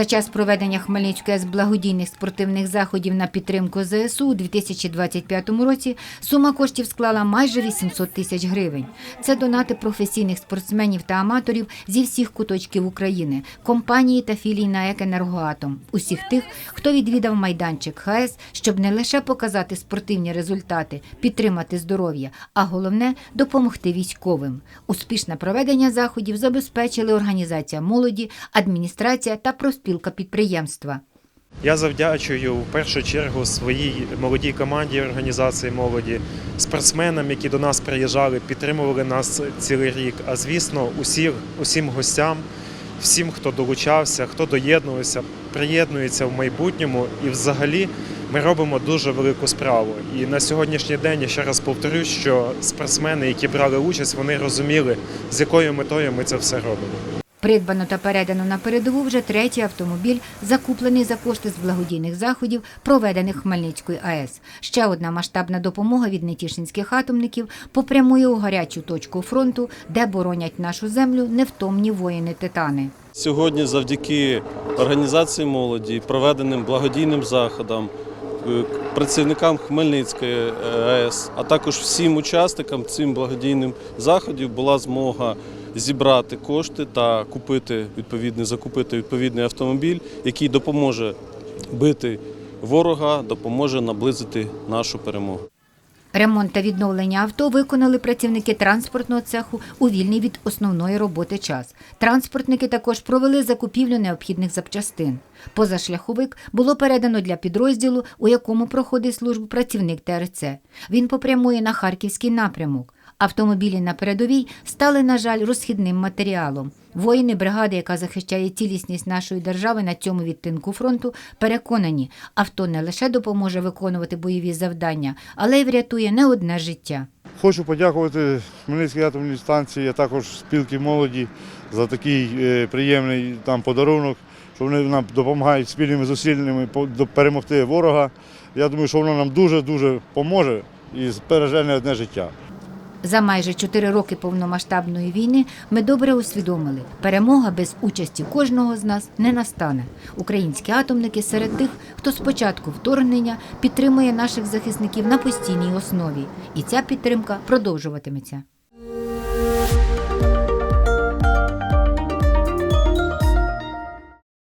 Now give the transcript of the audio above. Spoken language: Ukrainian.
За час проведення Хмельницької АЕС благодійних спортивних заходів на підтримку ЗСУ у 2025 році сума коштів склала майже 800 тисяч гривень. Це донати професійних спортсменів та аматорів зі всіх куточків України, компанії та філій НАЕК «Енергоатом», усіх тих, хто відвідав майданчик ХАЕС, щоб не лише показати спортивні результати, підтримати здоров'я, а головне допомогти військовим. Успішне проведення заходів забезпечили організація молоді, адміністрація та профспілка підприємства. Я завдячую в першу чергу своїй молодій команді організації молоді, спортсменам, які до нас приїжджали, підтримували нас цілий рік. А звісно, усіх, усім гостям, всім, хто долучався, хто доєднувався, приєднується в майбутньому. І взагалі ми робимо дуже велику справу. І на сьогоднішній день я ще раз повторюю, що спортсмени, які брали участь, вони розуміли, з якою метою ми це все робимо. Придбано та передано на передову вже третій автомобіль, закуплений за кошти з благодійних заходів, проведених Хмельницькою АЕС. Ще одна масштабна допомога від нетішинських атомників попрямує у гарячу точку фронту, де боронять нашу землю невтомні воїни-титани. Сьогодні, завдяки організації молоді, проведеним благодійним заходам, е, працівникам Хмельницької е, АЕС, а також всім учасникам цим благодійним заходів була змога зібрати кошти та купити відповідний, закупити відповідний автомобіль, який допоможе бити ворога, допоможе наблизити нашу перемогу. Ремонт та відновлення авто виконали працівники транспортного цеху у вільний від основної роботи час. Транспортники також провели закупівлю необхідних запчастин. Позашляховик було передано для підрозділу, у якому проходить службу працівник ТРЦ. Він попрямує на харківський напрямок. Автомобілі на передовій стали, на жаль, розхідним матеріалом. Воїни бригади, яка захищає цілісність нашої держави на цьому відтинку фронту, переконані, авто не лише допоможе виконувати бойові завдання, але й врятує не одне життя. Хочу подякувати Хмельницькій атомній станції, а також спілки молоді за такий е, приємний там подарунок, що вони нам допомагають спільними зусиллями перемогти ворога. Я думаю, що воно нам дуже-дуже поможе і збереже не одне життя. За майже чотири роки повномасштабної війни ми добре усвідомили, перемога без участі кожного з нас не настане. Українські атомники серед тих, хто з початку вторгнення підтримує наших захисників на постійній основі, і ця підтримка продовжуватиметься.